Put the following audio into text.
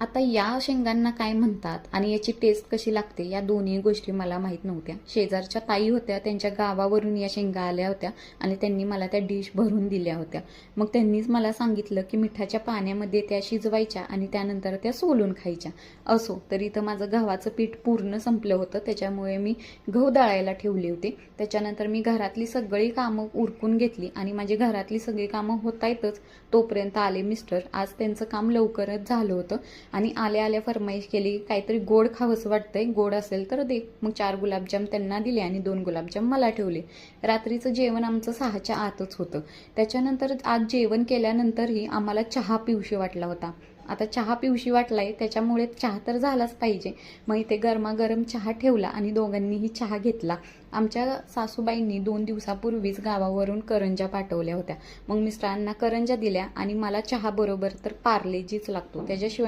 आता या शेंगांना काय म्हणतात आणि याची टेस्ट कशी लागते या दोन्ही गोष्टी मला माहीत नव्हत्या. शेजारच्या ताई होत्या त्यांच्या गावावरून या शेंगा आल्या होत्या आणि त्यांनी मला त्या डिश भरून दिल्या होत्या. मग त्यांनीच मला सांगितलं की मिठाच्या पाण्यामध्ये त्या शिजवायच्या आणि त्यानंतर त्या सोलून खायच्या. असो तर इथं माझं गव्हाचं पीठ पूर्ण संपलं होतं त्याच्यामुळे मी गहू दळायला ठेवले होते. त्याच्यानंतर मी घरातली सगळी कामं उरकून घेतली आणि माझी घरातली सगळी कामं होता येतच तोपर्यंत आले मिस्टर. आज त्यांचं काम लवकरच झालं होतं. आणि आल्या आल्या फरमाईश केली काहीतरी गोड खावंसं वाटतंय गोड असेल तर दे. मग चार गुलाबजाम त्यांना दिले आणि दोन गुलाबजाम मला ठेवले. रात्रीचं जेवण आमचं सहाच्या आतच होतं. त्याच्यानंतर आज जेवण केल्यानंतरही आम्हाला चहा पिवशी वाटला होता. आता चहा पिवशी वाटलाय त्याच्यामुळे चहा तर झालाच पाहिजे. मग इथे गरमागरम चहा ठेवला आणि दोघांनीही चहा घेतला. आमच्या सासूबाईंनी दोन दिवसापूर्वीच गावावरून करंजा पाठवल्या होत्या. मग मिस्टरांना करंजा दिल्या आणि मला चहा बरोबर तर पार्लेजीच लागतो. त्याच्याशिवाय